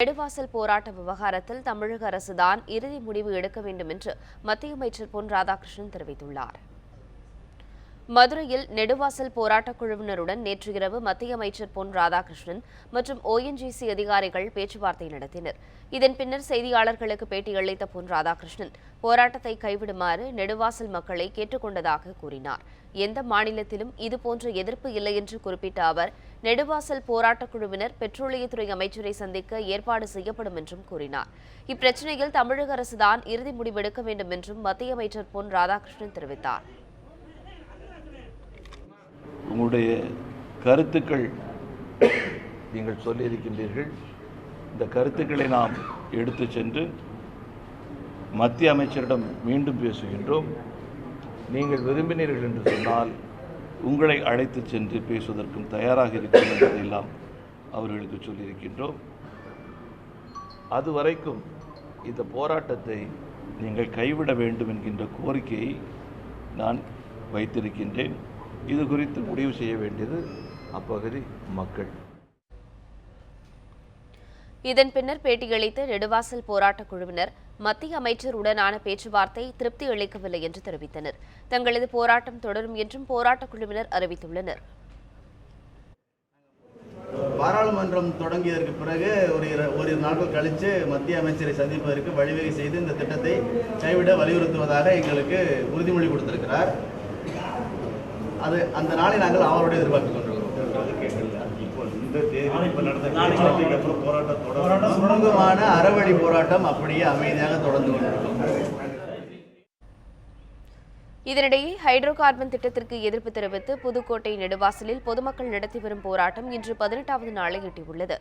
நெடுவாசல் போராட்ட விவகாரத்தில் தமிழக அரசுதான் இறுதி முடிவு எடுக்க வேண்டும் என்று மத்திய அமைச்சர் பொன் ராதாகிருஷ்ணன் தெரிவித்துள்ளார். மதுரையில் நெடுவாசல் போராட்டக் குழுவினருடன் நேற்று இரவு மத்திய அமைச்சர் பொன் ராதாகிருஷ்ணன் மற்றும் ஓஎன்ஜிசி அதிகாரிகள் பேச்சுவார்த்தை நடத்தினர். இதன் பின்னர் செய்தியாளர்களுக்கு பேட்டியளித்த பொன் ராதாகிருஷ்ணன் போராட்டத்தை கைவிடுமாறு நெடுவாசல் மக்களை கேட்டுக்கொண்டதாக கூறினார். எந்த மாநிலத்திலும் இதுபோன்ற எதிர்ப்பு இல்லை என்று குறிப்பிட்ட அவர் நெடுவாசல் போராட்டக் குழுவினர் பெட்ரோலியத்துறை அமைச்சரை சந்திக்க ஏற்பாடு செய்யப்படும் என்றும் கூறினார். இப்பிரச்சினையில் தமிழக அரசுதான் இறுதி முடிவெடுக்க வேண்டும் என்றும் மத்திய அமைச்சர் பொன் ராதாகிருஷ்ணன் தெரிவித்தார். உங்களுடைய கருத்துக்கள் நீங்கள் சொல்லியிருக்கின்றீர்கள். இந்த கருத்துக்களை நாம் எடுத்து சென்று மத்திய அமைச்சரிடம் மீண்டும் பேசுகின்றோம். நீங்கள் விரும்பினீர்கள் என்று சொன்னால் உங்களை அழைத்து சென்று பேசுவதற்கும் தயாராக இருக்கிறோம் என்பதையெல்லாம் அவர்களுக்கு சொல்லியிருக்கின்றோம். அதுவரைக்கும் இந்த போராட்டத்தை நீங்கள் கைவிட வேண்டும் என்கின்ற கோரிக்கையை நான் வைத்திருக்கின்றேன். இது குறித்து முடிவு செய்ய வேண்டியது அப்பகுதி மக்கள். இதன் பின்னர் பேட்டியளித்த நெடுவாசல் போராட்டக் குழுவினர் மத்திய அமைச்சருடனான பேச்சுவார்த்தை திருப்தி அளிக்கவில்லை என்று தெரிவித்தனர். தங்களது போராட்டம் தொடரும் என்றும் போராட்டக் குழுவினர் அறிவித்துள்ளனர். பாராளுமன்றம் தொடங்கியதற்கு பிறகு ஒரு ஓரிரு நாட்கள் கழித்து மத்திய அமைச்சரை சந்திப்பதற்கு வழிவகை செய்து இந்த திட்டத்தை கைவிட வலியுறுத்துவதாக எங்களுக்கு உறுதிமொழி கொடுத்திருக்கிறார். அது அந்த நாளை நாங்கள் அவரோடு எதிர்பார்த்து கொண்டிருக்கிறோம். சுமூகமான அறவழி போராட்டம் அப்படியே அமைதியாக தொடர்ந்து கொண்டிருக்கும் இதனிடையே ஹைட்ரோ கார்பன் திட்டத்திற்கு எதிர்ப்பு தெரிவித்து புதுக்கோட்டை நெடுவாசலில் பொதுமக்கள் நடத்தி வரும் போராட்டம் இன்று பதினெட்டாவது நாளை எட்டியுள்ளது.